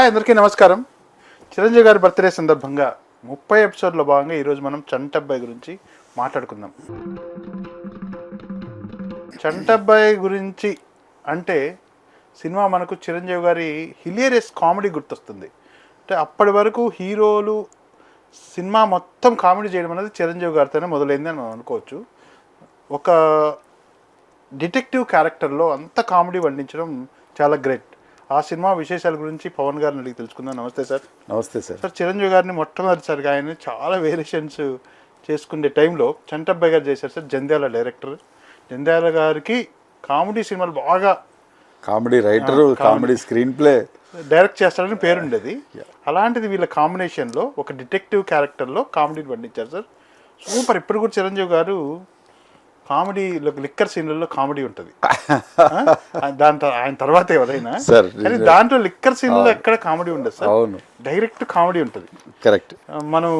Hi అందరికీ నమస్కారం. చిరంజీవి గారి బర్త్డే సందర్భంగా ముప్పై ఎపిసోడ్లో భాగంగా ఈరోజు మనం చంటబ్బాయి గురించి మాట్లాడుకుందాం. చంటబ్బాయి గురించి అంటే సినిమా మనకు చిరంజీవి గారి హిలేరియస్ కామెడీ గుర్తొస్తుంది. అంటే అప్పటి వరకు హీరోలు సినిమా మొత్తం కామెడీ చేయడం అనేది చిరంజీవి గారితోనే మొదలైంది అని మనం అనుకోవచ్చు. ఒక డిటెక్టివ్ క్యారెక్టర్లో అంత కామెడీ వండించడం చాలా గ్రేట్. ఆ సినిమా విశేషాల గురించి పవన్ గారిని అడిగి తెలుసుకుందాం. నమస్తే సార్. నమస్తే సార్. సార్ చిరంజీవి గారిని మొట్టమొదటిసారిగా ఆయన చాలా వేరియేషన్స్ చేసుకునే టైంలో చంటబ్బాయి గారు చేశారు సార్ జంధ్యాల డైరెక్టర్. జంధ్యాల గారికి కామెడీ సినిమాలు బాగా comedy writer comedy screenplay. Direct చేస్తారని పేరుండేది. అలాంటిది వీళ్ళ కాంబినేషన్లో ఒక డిటెక్టివ్ క్యారెక్టర్లో కామెడీని పండించారు సార్. సూపర్. ఇప్పుడు కూడా చిరంజీవి గారు కామెడీ లిక్కర్ సీన్లలో కామెడీ ఉంటుంది. దాని త- ఆయన తర్వాత ఎవరైనా? సార్, కానీ దాంట్లో లిక్కర్ సీన్లో ఎక్కడ కామెడీ ఉండదు సార్. అవును. డైరెక్ట్ కామెడీ ఉంటుంది. కరెక్ట్. మనం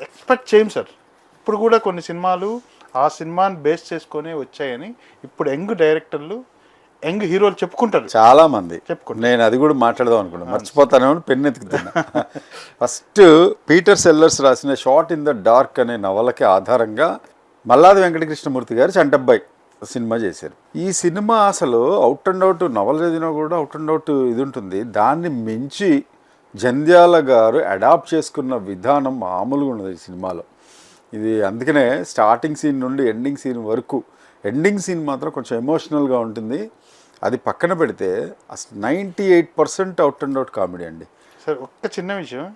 ఎక్స్పెక్ట్ చేయం సార్. ఇప్పుడు కూడా కొన్ని సినిమాలు ఆ సినిమాని బేస్ చేసుకొని వచ్చాయని ఇప్పుడు యంగ్ డైరెక్టర్లు యంగ్ హీరోలు చెప్పుకుంటారు. చాలా మంది. చెప్పుకోండి. నేను అది కూడా మాట్లాడదాం అనుకున్నాను. మర్చిపోతానేమో అని పెన్ ఎత్తుకుతున్నా ఫస్ట్ పీటర్ సెల్లర్స్ రాసిన షార్ట్ ఇన్ ద డార్క్ అనే నవలకి ఆధారంగా మల్లాది వెంకటకృష్ణమూర్తి గారు చంటబ్బాయి సినిమా చేశారు. ఈ సినిమా అసలు అవుట్ అండ్ అవుట్ నవల చదివినా కూడా అవుట్ అండ్ అవుట్ ఇది ఉంటుంది. దాన్ని మించి జంధ్యాల గారు అడాప్ట్ చేసుకున్న విధానం మామూలుగా ఉన్నది ఈ సినిమాలో. ఇది అందుకనే స్టార్టింగ్ సీన్ నుండి ఎండింగ్ సీన్ వరకు ఎండింగ్ సీన్ మాత్రం కొంచెం ఎమోషనల్గా ఉంటుంది. అది పక్కన పెడితే అసలు ninety eight percent out and out comedy అండి. సార్ ఒక్క చిన్న విషయం.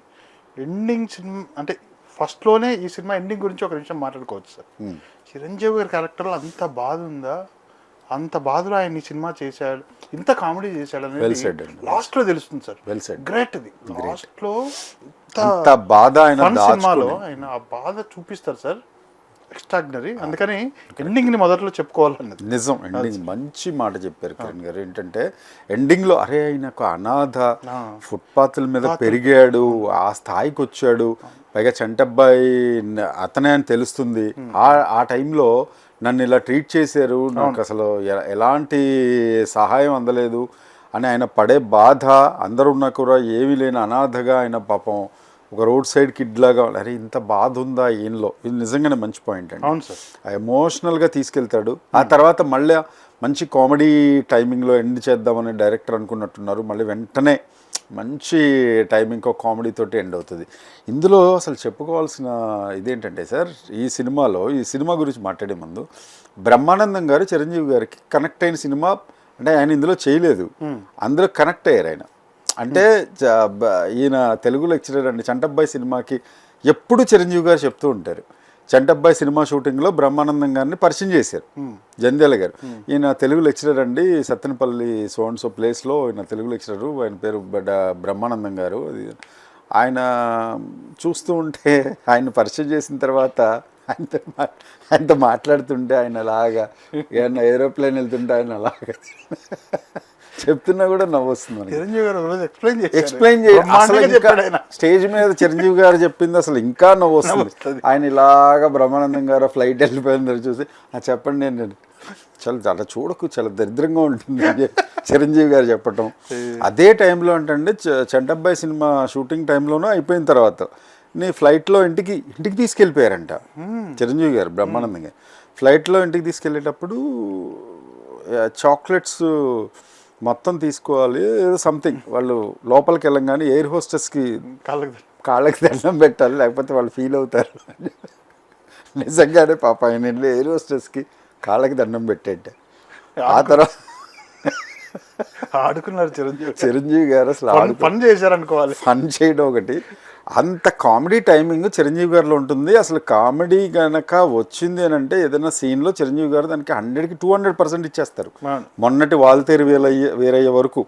ఎండింగ్ సినిమా అంటే ఫస్ట్లోనే ఈ సినిమా ఎండింగ్ గురించి ఒక నిమిషం మాట్లాడుకోవచ్చు సార్. చిరంజీవి గారి క్యారెక్టర్లో అంత బాధ ఉందా? అంత బాధలో ఆయన ఈ సినిమా చేశాడు ఇంత కామెడీ చేశాడు అనేది. లాస్ట్లో తెలుస్తుంది సార్. గ్రేట్ అది లాస్ట్లో బాధ సినిమాలో ఆయన ఆ బాధ చూపిస్తారు సార్. ఎక్స్ట్రాడినరీ అందుకని ఎండింగ్ని మొదట్లో చెప్పుకోవాలన్నది. నిజం. ఎండింగ్ మంచి మాట చెప్పారు కిరణ్ గారు. ఏంటంటే ఎండింగ్లో అరే ఆయన ఒక అనాథ ఫుట్పాత్ల మీద పెరిగాడు ఆ స్థాయికి వచ్చాడు. పైగా చంటబ్బాయి అతనే అని తెలుస్తుంది. ఆ ఆ టైంలో నన్ను ఇలా ట్రీట్ చేశారు. నాకు అసలు ఎలాంటి సహాయం అందలేదు. అని ఆయన పడే బాధ అందరూ ఉన్నా కూడా ఏమీ లేని అనాథగా ఆయన పాపం ఒక రోడ్ సైడ్ కిడ్ లాగా అరే ఇంత బాధ ఉందా ఈయనలో ఇది నిజంగానే మంచి పాయింట్ అండి. అవును సార్. ఆ ఎమోషనల్గా తీసుకెళ్తాడు. ఆ తర్వాత మళ్ళీ మంచి కామెడీ టైమింగ్లో ఎండ్ చేద్దామని డైరెక్టర్ అనుకున్నట్టున్నారు. మళ్ళీ వెంటనే మంచి టైమింగ్ కామెడీ తోటి ఎండ్ అవుతుంది. ఇందులో అసలు చెప్పుకోవాల్సిన ఇదేంటంటే సార్ ఈ సినిమాలో ఈ సినిమా గురించి మాట్లాడే ముందు బ్రహ్మానందం గారు చిరంజీవి గారికి కనెక్ట్ అయిన సినిమా అంటే ఆయన ఇందులో చేయలేదు. అందులో కనెక్ట్ అయ్యారు ఆయన. అంటే ఈయన తెలుగు లెక్చరర్ అండి. చంటబ్బాయి సినిమాకి ఎప్పుడు చిరంజీవి గారు చెప్తూ ఉంటారు. చంటబ్బాయి సినిమా షూటింగ్లో బ్రహ్మానందం గారిని పరిచయం చేశారు. జంధ్యాల గారు. ఈయన తెలుగు లెక్చరర్ అండి. సత్తెనపల్లి సోన్ సో ప్లేస్లో ఈయన తెలుగు లెక్చరరు. ఆయన పేరు బ్రహ్మానందం గారు. ఆయన చూస్తూ ఉంటే ఆయన పరిచయం చేసిన తర్వాత ఆయనతో మా- ఆయనతో మాట్లాడుతుంటే ఆయన అలాగా ఏమన్నా ఏరోప్లేన్ వెళ్తుంటే ఆయన అలాగా చెప్తున్నా కూడా నవ్వు వస్తుంది చిరంజీవి గారు ఎక్స్ప్లెయిన్ చేశారు. ఎక్స్ప్లెయిన్ స్టేజ్ మీద చిరంజీవి గారు చెప్పింది అసలు ఇంకా నవ్వు వస్తుంది ఆయన ఇలాగా బ్రహ్మానందం గారు ఫ్లైట్ వెళ్ళిపోయిందని చూసి "ఆ, చెప్పండి నేను నేను." చాలా అలా చూడకు చాలా దరిద్రంగా ఉంటుంది చిరంజీవి గారు చెప్పటం. అదే టైంలో అంటే చంటబ్బాయి సినిమా షూటింగ్ టైంలోనూ అయిపోయిన తర్వాత నీ ఫ్లైట్లో ఇంటికి ఇంటికి తీసుకెళ్ళిపోయారంట చిరంజీవి గారు బ్రహ్మానందం గారు. ఫ్లైట్లో ఇంటికి తీసుకెళ్ళేటప్పుడు చాక్లెట్స్ మొత్తం తీసుకోవాలి ఏదో సంథింగ్ వాళ్ళు లోపలికి వెళ్ళంగానే ఎయిర్ హోస్టెస్కి కాళ్ళకి కాళ్ళకి దండం పెట్టాలి లేకపోతే వాళ్ళు ఫీల్ అవుతారు. నిజంగానే పాప ఆయన వెళ్ళి ఎయిర్ హోస్టెస్కి కాళ్ళకి దండం పెట్టేట. ఆ తర్వాత ఆడుకున్నారు చిరంజీవి. చిరంజీవి గారు అసలు పని- చేశారు అనుకోవాలి ఫన్ చేయడం ఒకటి. అంత కామెడీ టైమింగ్ చిరంజీవి గారిలో ఉంటుంది. అసలు కామెడీ గనక వచ్చింది అని అంటే ఏదైనా సీన్లో చిరంజీవి గారు దానికి హండ్రెడ్కి టూ హండ్రెడ్ పర్సెంట్ ఇచ్చేస్తారు. మొన్నటి వాల్తేరు వేలయ్యే వేరయ్యే వరకు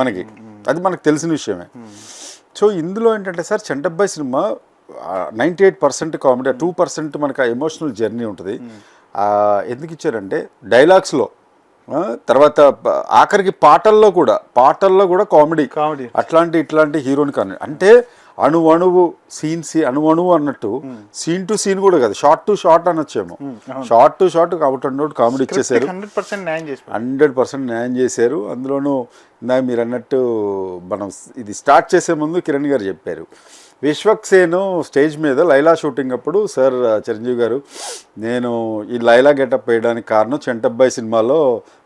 మనకి. అది మనకు తెలిసిన విషయమే. సో ఇందులో ఏంటంటే sir Chantabbayi cinema ninety eight percent comedy two percent మనకు ఎమోషనల్ జర్నీ ఉంటుంది. ఎందుకు ఇచ్చారంటే డైలాగ్స్లో తర్వాత ఆఖరికి పాటల్లో కూడా పాటల్లో కూడా కామెడీ. కామెడీ. అట్లాంటి ఇట్లాంటి హీరోని కానీ అంటే అణు అణువు సీన్ సీ అణు అణువు అన్నట్టు సీన్ టు సీన్ కూడా కాదు షార్ట్ టు షార్ట్ అనొచ్చేమో. షార్ట్ టు షార్ట్ కాబట్టి అన్నట్టు కామెడీ ఇచ్చేసారు. హండ్రెడ్ పర్సెంట్ న్యాయం చేశారు. అందులోనూ ఇందాక మీరు అన్నట్టు మనం ఇది స్టార్ట్ చేసే ముందు కిరణ్ గారు చెప్పారు. విశ్వక్సేను స్టేజ్ మీద లైలా షూటింగ్ అప్పుడు సార్ చిరంజీవి గారు నేను ఈ లైలా గెటప్ వేయడానికి కారణం చెంటబ్బాయి సినిమాలో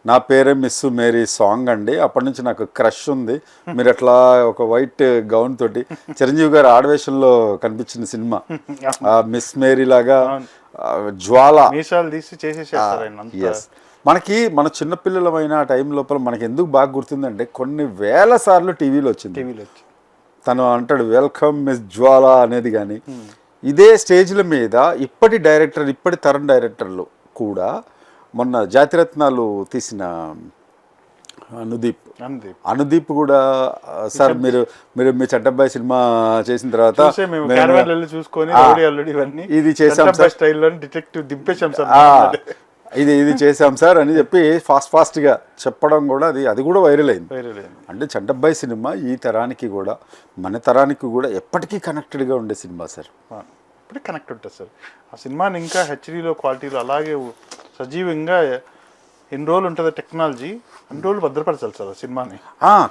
నా పేరే మిస్ మేరీ సాంగ్ అండి. అప్పటి నుంచి నాకు క్రష్ ఉంది. మీరు అట్లా ఒక వైట్ గౌన్ తోటి చిరంజీవి గారు ఆడవేషంలో కనిపించిన సినిమా. ఆ మిస్ మేరీ లాగా జ్వాల. ఎస్ మనకి మన చిన్నపిల్లలమైన ఆ టైం లోపల మనకి ఎందుకు బాగా గుర్తుందంటే కొన్ని వేల సార్లు టీవీలో వచ్చింది. టీవీలో తను అంటాడు వెల్కమ్ మిస్ జ్వాల అనేది కానీ ఇదే స్టేజ్ల మీద ఇప్పటి డైరెక్టర్ ఇప్పటి తరం డైరెక్టర్లు కూడా మొన్న జాతిరత్నాలు తీసిన అనుదీప్. అనుదీప్. కూడా సార్ మీరు మీరు మీ చట్టబ్బాయి సినిమా చేసిన తర్వాత చూసుకొని ఇది చేసాం సార్. స్టైల్లో డిటెక్టివ్ దింపేశాం సార్. ఇది ఇది చేసాం సార్ అని చెప్పి ఫాస్ట్ ఫాస్ట్గా చెప్పడం కూడా అది అది కూడా వైరల్ అయింది. వేరే లేదు అంటే చంటబ్బాయి సినిమా ఈ తరానికి కూడా మన తరానికి కూడా ఎప్పటికీ కనెక్టెడ్గా ఉండే సినిమా సార్. ఇప్పుడు కనెక్ట్ ఉంటుంది సార్. ఆ సినిమాని ఇంకా హెచ్డీలో క్వాలిటీలో అలాగే సజీవంగా ఎన్ని రోజులు ఉంటుంది టెక్నాలజీ అన్ని రోజులు భద్రపరచాలి సార్ ఆ సినిమాని.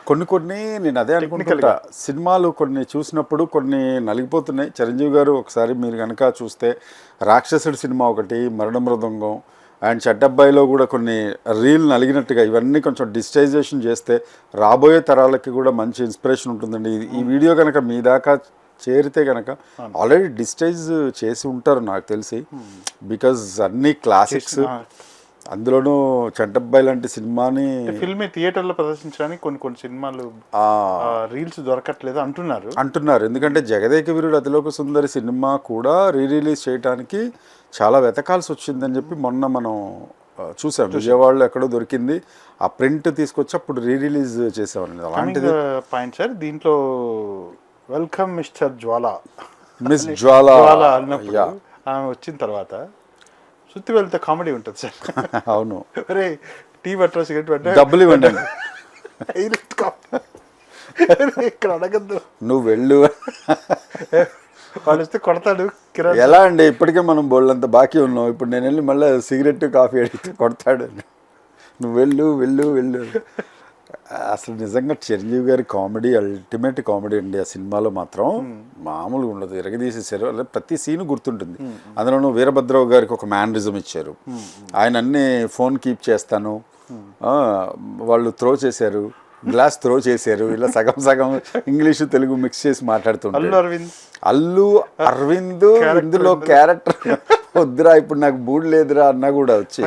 కొన్ని కొన్ని నేను అదే అనుకుంటా. సినిమాలు కొన్ని చూసినప్పుడు కొన్ని నలిగిపోతున్నాయి. చిరంజీవి గారు ఒకసారి మీరు కనుక చూస్తే రాక్షసుడి సినిమా ఒకటి మరణ మృదంగం అండ్ చెడ్డబ్బాయిలో కూడా కొన్ని రీల్ నలిగినట్టుగా ఇవన్నీ కొంచెం డిజిటైజేషన్ చేస్తే రాబోయే తరాలకి కూడా మంచి ఇన్స్పిరేషన్ ఉంటుందండి. ఈ వీడియో కనుక మీ దాకా చేరితే కనుక ఆల్రెడీ డిజిటైజ్ చేసి ఉంటారు నాకు తెలిసి. బికాజ్ అన్ని క్లాసిక్స్ అందులోనూ చెడ్డబ్బాయి లాంటి సినిమాని ఫిల్మ్ థియేటర్లో ప్రదర్శించడానికి కొన్ని కొన్ని సినిమాలు రీల్స్ దొరకట్లేదు అంటున్నారు. అంటున్నారు. ఎందుకంటే జగదేక వీరుడు అతిలోక సుందరి సినిమా కూడా రీ రిలీజ్ చేయడానికి చాలా వెతకాల్సి వచ్చిందని చెప్పి మొన్న మనం చూసాం. విజయవాడలో ఎక్కడో దొరికింది. ఆ ప్రింట్ తీసుకొచ్చి అప్పుడు రీ రిలీజ్ చేసామని అలాంటిది పాయింట్ సార్ దీంట్లో welcome mister Jwala. Miss Jwala. అన్నప్పుడు ఆమె వచ్చిన తర్వాత సుత్తి వెళ్తే కామెడీ ఉంటుంది సార్ అవును. అరే టీ పట్టరా సిగరెట్ పట్టరా డబ్బులు ఇవ్వండి. ఇక్కడ అడగద్దు. నువ్వు వెళ్ళు. వాళ్ళు వస్తే కొడతాడు ఎలా అండి? ఇప్పటికే మనం బోళ్ళంత బాకీ ఉన్నాం. ఇప్పుడు నేను వెళ్ళి మళ్ళీ సిగరెట్ కాఫీ అడిగితే కొడతాడు. నువ్వు వెళ్ళు వెళ్ళు వెళ్ళు. అసలు నిజంగా చిరంజీవి గారి కామెడీ అల్టిమేట్ కామెడీ అండి. ఆ సినిమాలో మాత్రం మామూలుగా ఉండదు. ఎరగదీసేసారు. అలా ప్రతి సీన్ గుర్తుంటుంది. అందులోనూ వీరభద్రరావు గారికి ఒక మ్యానరిజం ఇచ్చారు. ఆయన అన్ని ఫోన్ కీప్ చేస్తాను. వాళ్ళు త్రో చేశారు. గ్లాస్ త్రో చేశారు. ఇలా సగం సగం ఇంగ్లీషు తెలుగు మిక్స్ చేసి మాట్లాడుతుంటారు అరవింద్. అల్లు అరవింద్ ఇందులో క్యారెక్టర్ వద్దురా ఇప్పుడు నాకు బూడ్ లేదురా అన్నా కూడా వచ్చి.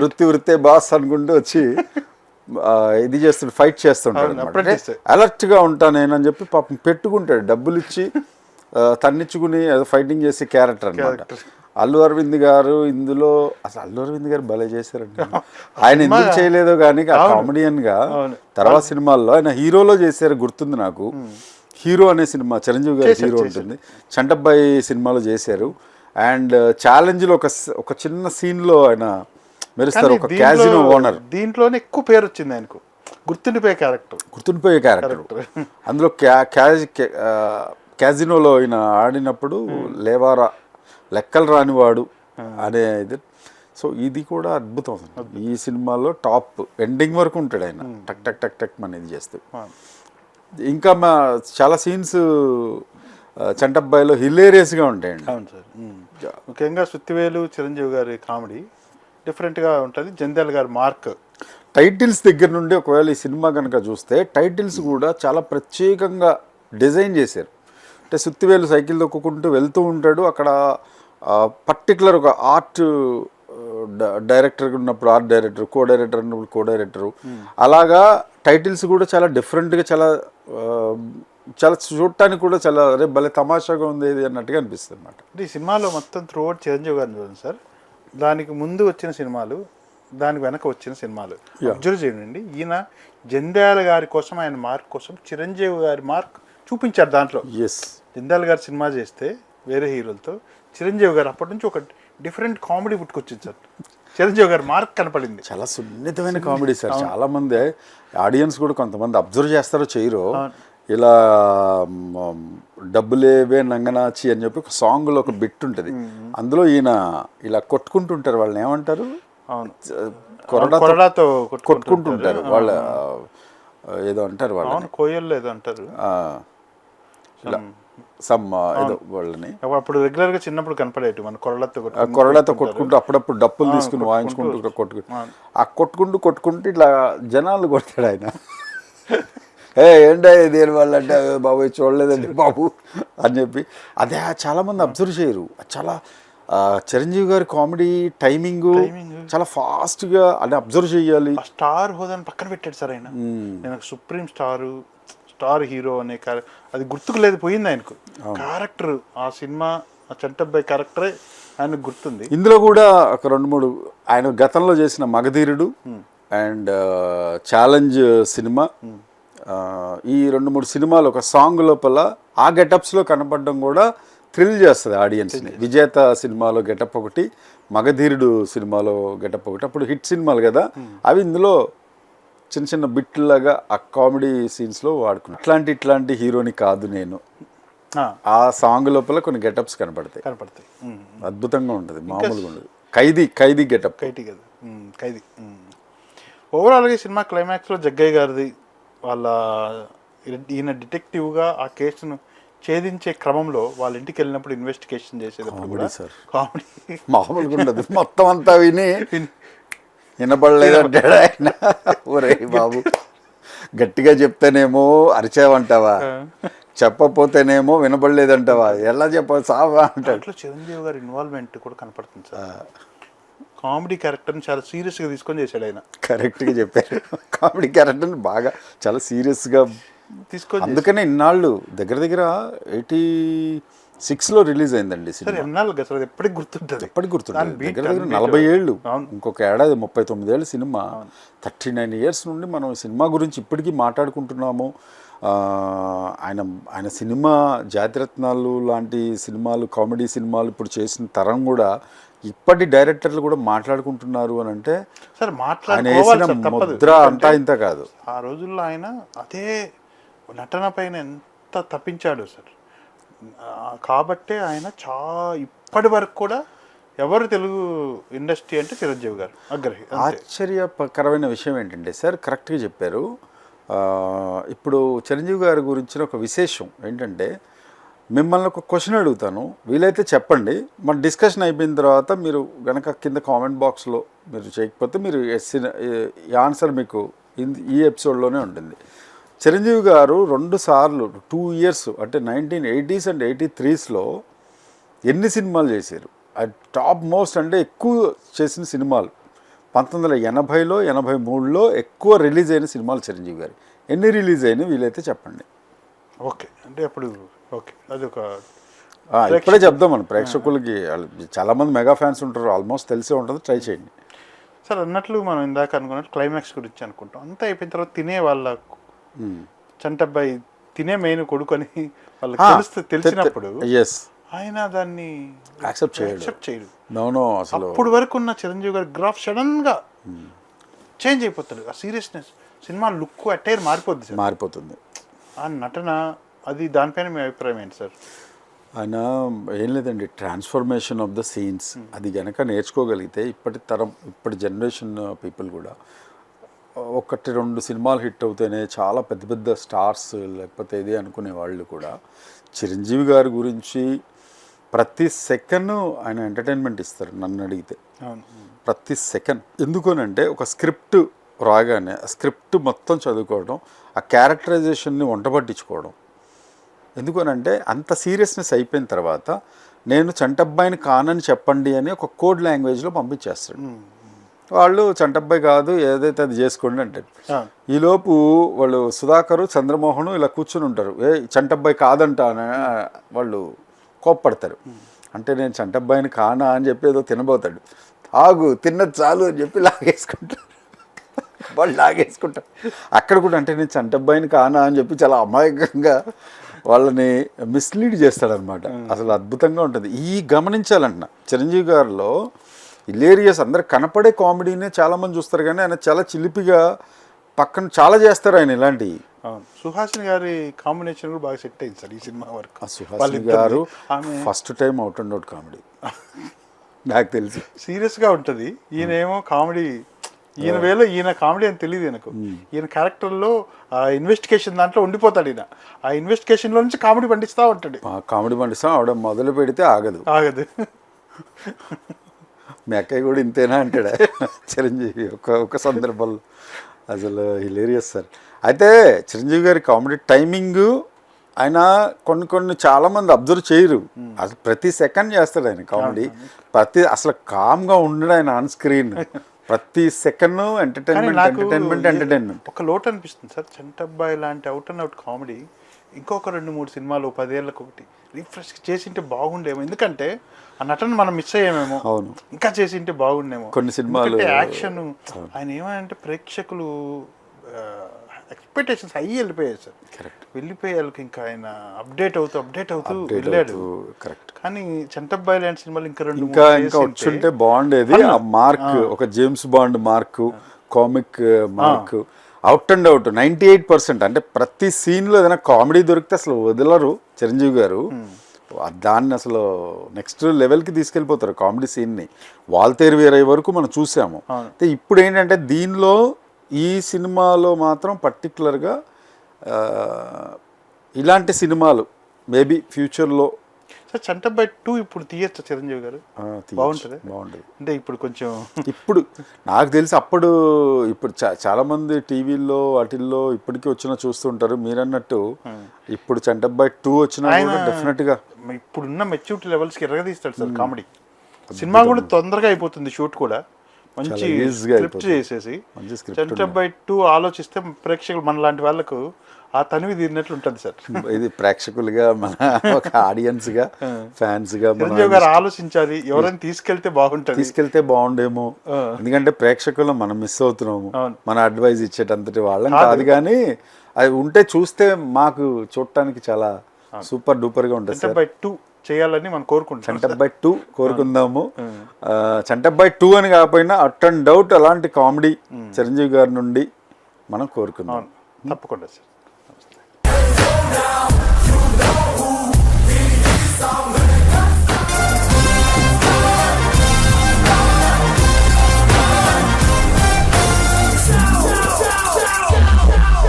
వృత్తి వృత్తే బాస్ అనుకుంటూ వచ్చి ఇది చేస్తుంటాడు ఫైట్ చేస్తుంటాడు అవును, apprentice. అలర్ట్గా ఉంటా నేను అని చెప్పి పాపం పెట్టుకుంటాడు. డబ్బులు ఇచ్చి తన్నిచ్చుకుని ఫైటింగ్ చేసే క్యారెక్టర్ అనమాట అల్లు అరవింద్ గారు ఇందులో అసలు అల్లు అరవింద్ గారు భలే చేశారండి. ఆయన ఎందుకు చేయలేదో కానీ ఆ కామెడియన్గా అవును. తర్వాత సినిమాల్లో ఆయన హీరోలో చేశారు గుర్తుంది నాకు. హీరో అనే సినిమా చిరంజీవి గారి హీరో ఉంటుంది. చంటబ్బాయి సినిమాలో చేశారు. అండ్ ఛాలెంజ్లో ఒక ఒక చిన్న సీన్లో ఆయన మెరుస్తారు ఒక క్యాజినో ఓనర్. దీంట్లోనే ఎక్కువ పేరు వచ్చింది ఆయనకు. గుర్తుండిపోయే క్యారెక్టర్. గుర్తుండిపోయే క్యారెక్టర్. అందులో క్యాజినోలో ఆయన ఆడినప్పుడు లేవారా లెక్కలు రానివాడు అనే ఇది. సో ఇది కూడా అద్భుతం. ఈ సినిమాలో టాప్ ఎండింగ్ వరకు ఉంటాడు ఆయన. టక్ టక్ టక్ టక్ అనేది చేస్తూ. ఇంకా మా చాలా సీన్స్ చంటబ్బాయిలో హిలేరియస్గా ఉంటాయండి అవును సార్. ముఖ్యంగా సుత్తివేలు చిరంజీవి గారి కామెడీ డిఫరెంట్గా ఉంటుంది. జంధ్యాల గారి మార్క్. టైటిల్స్ దగ్గర నుండి ఒకవేళ ఈ సినిమా కనుక చూస్తే టైటిల్స్ కూడా చాలా ప్రత్యేకంగా డిజైన్ చేశారు. అంటే సుత్తివేలు సైకిల్ తొక్కుకుంటూ వెళ్తూ ఉంటాడు. అక్కడ పర్టికులర్ ఒక ఆర్ట్ డైరెక్టర్ ఉన్నప్పుడు ఆర్ట్ డైరెక్టర్ కో డైరెక్టర్ ఉన్నప్పుడు కో డైరెక్టరు అలాగా టైటిల్స్ కూడా చాలా డిఫరెంట్గా చాలా చాలా చూడటానికి కూడా చాలా అరే భలే తమాషాగా ఉంది ఇది అన్నట్టుగా అనిపిస్తుంది అనమాట అంటే ఈ సినిమాలో మొత్తం త్రూ అవుట్ చిరంజీవి గారిని చూడండి సార్. దానికి ముందు వచ్చిన సినిమాలు దానికి వెనక వచ్చిన సినిమాలు. అబ్జర్వ్ చేయండి. ఈయన జంధ్యాల గారి కోసం ఆయన మార్క్ కోసం చిరంజీవి గారి మార్క్ చూపించారు దాంట్లో. ఎస్ జంధ్యాల గారి సినిమా చేస్తే వేరే హీరోలతో చిరంజీవి గారు అప్పటి నుంచి ఒక డిఫరెంట్ కామెడీ పుట్టుకొచ్చింది సార్. చిరంజీవి గారి మార్క్ కనపడింది. చాలా సున్నితమైన కామెడీ సార్. చాలా మంది ఆడియన్స్ కూడా కొంతమంది అబ్జర్వ్ చేస్తారో చేయరో. ఇలా డబ్బులేవే నంగనాచి అని చెప్పి ఒక సాంగ్లో ఒక బిట్ ఉంటుంది. అందులో ఈయన ఇలా కొట్టుకుంటుంటారు వాళ్ళని ఏమంటారు? కొరడాతో కొట్టుకుంటుంటారు. వాళ్ళ ఏదో అంటారు అవును కోయల్లో ఏదో అంటారు. సమ్ ఏదో వాళ్ళని. అప్పుడు రెగ్యులర్గా చిన్నప్పుడు కనపడేటి మన కొరడాతో ఆ కొరడాతో కొట్టుకుంటూ అప్పుడప్పుడు డప్పులు తీసుకుని వాయించుకుంటూ కొట్టుకుంటూ ఆ. కొట్టుకుంటూ కొట్టుకుంటూ ఇట్లా జనాలు కొడతాడు ఆయన. ఏ ఏంటో దేని వల్ల అంటే బాబు చూడలేదండి బాబు అని చెప్పి. అదే చాలా మంది అబ్జర్వ్ చేయరు. చాలా చిరంజీవి గారి కామెడీ టైమింగ్ చాలా ఫాస్ట్గా అంటే అబ్జర్వ్ చేయాలి. స్టార్ హోదాని పక్కన పెట్టాడు సార్ ఆయన. నేను సుప్రీం స్టార్ స్టార్ హీరో అనే అది గుర్తుకు లేదు పోయింది ఆయనకు. క్యారెక్టర్ ఆ సినిమా ఆ చంటబ్బాయి క్యారెక్టరే ఆయనకు గుర్తుంది. ఇందులో కూడా ఒక రెండు మూడు ఆయన గతంలో చేసిన మగధీరుడు అండ్ ఛాలెంజ్ సినిమా. ఈ రెండు మూడు సినిమాలు ఒక సాంగ్ లోపల ఆ గెటప్స్లో కనపడడం కూడా థ్రిల్ చేస్తుంది ఆడియన్స్ని. విజేత సినిమాలో గెటప్ ఒకటి మగధీరుడు సినిమాలో గెటప్ ఒకటి అప్పుడు హిట్ సినిమాలు కదా. అవి ఇందులో చిన్న చిన్న బిట్లాగా ఆ కామెడీ సీన్స్లో వాడుకున్నాను ఇట్లాంటి ఇట్లాంటి హీరోని కాదు నేను. ఆ, సాంగ్ లోపల కొన్ని గెటప్స్ కనపడతాయి. కనపడతాయి. అద్భుతంగా ఉంటుంది మామూలుగా ఉండదు ఖైదీ ఖైదీ గెటప్. కైటి కదా. ఖైదీ. ఓవరాల్గా సినిమా క్లైమాక్స్లో జగ్గయ్య గారిది వాళ్ళ ఈయన డిటెక్టివ్గా ఆ కేసును ఛేదించే క్రమంలో వాళ్ళ ఇంటికి వెళ్ళినప్పుడు ఇన్వెస్టిగేషన్ చేసేటప్పుడు కూడా సార్. కామెడీ. మామూలుగా ఉండదు. మొత్తం అంతా విని వినపడలేదంటాడు ఆయన. ఒరే బాబు గట్టిగా చెప్తేనేమో అరిచావంటావా? చెప్పపోతేనేమో వినపడలేదంటావా ఎలా చెప్పాలి సావా అంటాడు. దాంట్లో చిరంజీవి గారి ఇన్వాల్వ్మెంట్ కూడా కనపడుతుంది సార్. కామెడీ క్యారెక్టర్ని చాలా సీరియస్గా తీసుకొని చేశాడు ఆయన. కరెక్ట్గా చెప్పారు. కామెడీ క్యారెక్టర్ని బాగా చాలా సీరియస్గా తీసుకొని అందుకనే ఇన్నాళ్ళు దగ్గర దగ్గర ఎయిటీ సిక్స్లో రిలీజ్ అయిందండి సార్ సినిమా. ఎన్నాళ్ళు కదా సార్? అది ఎప్పటికి గుర్తుంటుంది? ఎప్పటికి గుర్తుంటుంది. దగ్గర దగ్గర. నలభై ఏళ్ళు. ఇంకొక ఏడాది ముప్పై తొమ్మిది ఏళ్ళు సినిమా. థర్టీ నైన్ ఇయర్స్ నుండి మనం సినిమా గురించి ఇప్పటికీ మాట్లాడుకుంటున్నాము. ఆయన ఆయన సినిమా జాతిరత్నాలు లాంటి సినిమాలు కామెడీ సినిమాలు ఇప్పుడు చేసిన తరం కూడా ఇప్పటి డైరెక్టర్లు కూడా మాట్లాడుకుంటున్నారు అని అంటే సార్ మాట్లాడుకోవాలి ముద్ర అంతా ఇంత కాదు. ఆ రోజుల్లో ఆయన అదే నటన పైన ఎంత తప్పించాడు సార్? కాబట్టే ఆయన చా ఇప్పటి వరకు కూడా ఎవరు తెలుగు ఇండస్ట్రీ అంటే చిరంజీవి గారు అగ్రహి ఆశ్చర్యకరమైన విషయం ఏంటంటే సార్ కరెక్ట్గా చెప్పారు. ఇప్పుడు చిరంజీవి గారి గురించిన ఒక విశేషం ఏంటంటే మిమ్మల్ని ఒక క్వశ్చన్ అడుగుతాను. వీలైతే చెప్పండి. మన డిస్కషన్ అయిపోయిన తర్వాత మీరు గనక కింద కామెంట్ బాక్స్లో మీరు చేయకపోతే మీరు ఎస్సిన ఈ ఆన్సర్ మీకు ఇన్- ఈ ఎపిసోడ్లోనే ఉంటుంది. చిరంజీవి గారు రెండు సార్లు టూ ఇయర్స్ అంటే నైన్టీన్ ఎయిటీస్ అండ్ ఎయిటీ త్రీస్లో ఎన్ని సినిమాలు చేశారు? అది టాప్ మోస్ట్ అంటే ఎక్కువ చేసిన సినిమాలు. పంతొమ్మిది వందల ఎనభైలో ఎనభై మూడులో ఎక్కువ రిలీజ్ అయిన సినిమాలు చిరంజీవి గారి. ఎన్ని రిలీజ్ అయినాయి వీలైతే చెప్పండి. ఓకే. అంటే అప్పుడు ఓకే. అది ఒక ఇప్పుడే చెప్దాం మనం. ప్రేక్షకులకి వాళ్ళు చాలామంది మెగా ఫ్యాన్స్ ఉంటారు. ఆల్మోస్ట్ తెలిసే ఉంటుంది. ట్రై చేయండి. సార్ అన్నట్లు మనం ఇందాక అనుకున్నట్టు క్లైమాక్స్ గురించి అనుకుంటాం. అంతా అయిపోయిన తర్వాత తినే వాళ్ళ చంటబ్బాయి తినే మెయిన్ కొడుకు అని వాళ్ళకి తెలిస్తే తెలిసినప్పుడు ఎస్ ఆయన దాన్ని యాక్సెప్ట్ చేయడు. యాక్సెప్ట్ చేయడు. నోనో అసలు అప్పుడు వరకు ఉన్న చిరంజీవి గారి గ్రాఫ్ సడన్గా చేంజ్ అయిపోతాడు. ఆ సీరియస్నెస్ సినిమా లుక్ అటైర్ మారిపోద్ది మారిపోతుంది. ఆ నటన అది దానిపైన మీ అభిప్రాయం ఏంటి సార్? ఆయన ఏం లేదండి ట్రాన్స్ఫర్మేషన్ ఆఫ్ ద సీన్స్ అది గనక నేర్చుకోగలిగితే ఇప్పటి తరం ఇప్పటి జనరేషన్ పీపుల్ కూడా ఒకటి రెండు సినిమాలు హిట్ అవుతేనే చాలా పెద్ద పెద్ద స్టార్స్ లేకపోతే ఇది అనుకునే వాళ్ళు కూడా. చిరంజీవి గారి గురించి ప్రతి సెకండ్ ఆయన ఎంటర్టైన్మెంట్ ఇస్తారు నన్ను అడిగితే. ప్రతి సెకండ్ ఎందుకనంటే ఒక స్క్రిప్ట్ రాగానే ఆ స్క్రిప్ట్ మొత్తం చదువుకోవడం ఆ క్యారెక్టరైజేషన్ని వంట పట్టించుకోవడం ఎందుకనంటే అంత సీరియస్నెస్ అయిపోయిన తర్వాత నేను చంటబ్బాయిని కానని చెప్పండి అని ఒక కోడ్ లాంగ్వేజ్లో పంపించేస్తాడు. వాళ్ళు చంటబ్బాయి కాదు ఏదైతే అది చేసుకోండి అంటారు. అవును. ఈలోపు వాళ్ళు సుధాకరు చంద్రమోహన్ ఇలా కూర్చుని ఉంటారు. ఏ చంటబ్బాయి కాదంట వాళ్ళు కోప్పడతారు. అంటే నేను చంటబ్బాయిని కానా అని చెప్పి ఏదో తినబోతాడు. ఆగు తిన్నది చాలు అని చెప్పి లాగేసుకుంటారు. వాళ్ళు లాగేసుకుంటారు. అక్కడ కూడా అంటే నేను చంటబ్బాయిని కానా అని చెప్పి చాలా అమాయకంగా వాళ్ళని మిస్లీడ్ చేస్తాడనమాట అసలు అద్భుతంగా ఉంటుంది. ఈ గమనించాలంటున్నా. చిరంజీవి గారిలో ఇలేరియస్ అందరు కనపడే కామెడీనే చాలామంది చూస్తారు కానీ ఆయన చాలా చిలిపిగా పక్కన చాలా చేస్తారు ఆయన ఇలాంటివి సుహాసిని గారి కాంబినేషన్ కూడా బాగా సెట్ అయింది సార్ ఈ సినిమా వరకు. Suhasini. Garu first time out and out comedy నాకు తెలిసి. సీరియస్గా ఉంటది. ఈయన ఏమో కామెడీ ఈయన వేలో ఈయన కామెడీ అని తెలియదు ఈయనకు. ఈయన క్యారెక్టర్లో ఆ ఇన్వెస్టిగేషన్ దాంట్లో ఉండిపోతాడు ఈయన. ఆ ఇన్వెస్టిగేషన్లో నుంచి కామెడీ పండిస్తా ఉంటాడు. కామెడీ పండిస్తాం ఆవిడ మొదలు పెడితే ఆగదు. ఆగదు. మీ అక్కయ్య కూడా ఇంతేనా అంటాడు? చిరంజీవి ఒక ఒక సందర్భంలో. అసలు హిలేరియస్ సార్. అయితే చిరంజీవి గారి కామెడీ టైమింగ్ ఆయన కొన్ని కొన్ని చాలా మంది అబ్జర్వ్ చేయరు. అసలు ప్రతి సెకండ్ చేస్తాడు ఆయన కామెడీ. ప్రతి అసలు కామ్గా ఉండడు ఆయన ఆన్ స్క్రీన్. ప్రతి సెకండ్ ఎంటర్టైన్మెంట్ ఎంటర్టైన్మెంట్ ఎంటర్టైన్మెంట్. ఒక లోటు అనిపిస్తుంది సార్. చంటబ్బాయి లాంటి అవుట్ అండ్ అవుట్ కామెడీ ఇంకొక రెండు మూడు సినిమాలు పదేళ్ళకి ఒకటి రిఫ్రెష్ చేసింటే బాగుండేమో. ఎందుకంటే ఆ నటన మనం మిస్ అయ్యామేమో. అవును. ఇంకా చేసింటే బాగుండేమో. కొన్ని సినిమాలు- యాక్షన్ ఆయన ఏమంటే ప్రేక్షకులు ఎక్స్పెక్టేషన్స్ అయ్యి వెళ్ళిపోయాయి సార్. కరెక్ట్. వెళ్ళిపోయే వాళ్ళకి ఇంకా ఆయన అప్డేట్ అవుతూ అప్డేట్ అవుతూ వెళ్ళాడు. కరెక్ట్. కానీ చంటబ్బాయి లాంటి సినిమాలు ఇంకా రెండు ఇంకా ఇంకా వచ్చుంటే బాగుండేది. ఆ మార్క్ ఒక James Bond mark comic mark out and out ninety eight percent అంటే ప్రతి సీన్లో ఏదైనా కామెడీ దొరికితే అసలు వదలరు చిరంజీవి గారు. దాన్ని అసలు నెక్స్ట్ లెవెల్కి తీసుకెళ్ళిపోతారు కామెడీ సీన్ని. వాల్తేరు వేరే వరకు మనం చూసాము. అయితే ఇప్పుడు ఏంటంటే దీనిలో ఈ సినిమాలో మాత్రం పర్టికులర్గా ఇలాంటి సినిమాలు మేబీ ఫ్యూచర్లో సార్ చంటబ్బాయి టూ ఇప్పుడు తీయచ్చు చిరంజీవి గారు? బాగుంటది? బాగుంటుంది. అంటే ఇప్పుడు కొంచెం ఇప్పుడు నాకు తెలిసి అప్పుడు ఇప్పుడు చాలా మంది టీవీల్లో వాటిల్లో ఇప్పటికీ వచ్చిన చూస్తుంటారు మీరన్నట్టు ఇప్పుడు చంటబ్బాయి టూ వచ్చినా డెఫినెట్గా. ఇప్పుడున్న మెచ్యూరిటీ లెవెల్స్కి ఎరగదీస్తాడు సార్ కామెడీ. సినిమా కూడా తొందరగా అయిపోతుంది షూట్ కూడా. మంచి స్క్రిప్ట్. చేసేసి చంటబ్బాయి టూ ఆలోచిస్తే ప్రేక్షకులు మన లాంటి వాళ్ళకు ఆ తనివి తీరినట్లు ఉంటుంది సార్. ఇది ప్రేక్షకులుగా మన ఒక ఆడియన్స్గా ఫ్యాన్స్గా మనం చిరంజీవి గారు ఆలోచించాలి? ఎవరైనా తీసుకెళ్తే బాగుంటది. తీసుకెళ్తే బాగుండేమో. ఎందుకంటే ప్రేక్షకులు మనం మిస్ అవుతున్నాము. మన అడ్వైజ్ ఇచ్చేటంతటి వాళ్ళని కాదు. కానీ అది ఉంటే చూస్తే మాకు చూడటానికి చాలా సూపర్ డూపర్గా ఉంటుంది సార్. చంటబ్బాయి టూ చేయాలని మనం కోరుకుంటాం చంటబ్బాయి టూ కోరుకుందాము. ఆ, చంటబ్బాయి టూ అని కాకపోయినా అట్ అండ్ డౌట్ అలాంటి కామెడీ చిరంజీవి గారి నుండి మనం కోరుకుందాం. తప్పకుండా సార్. down.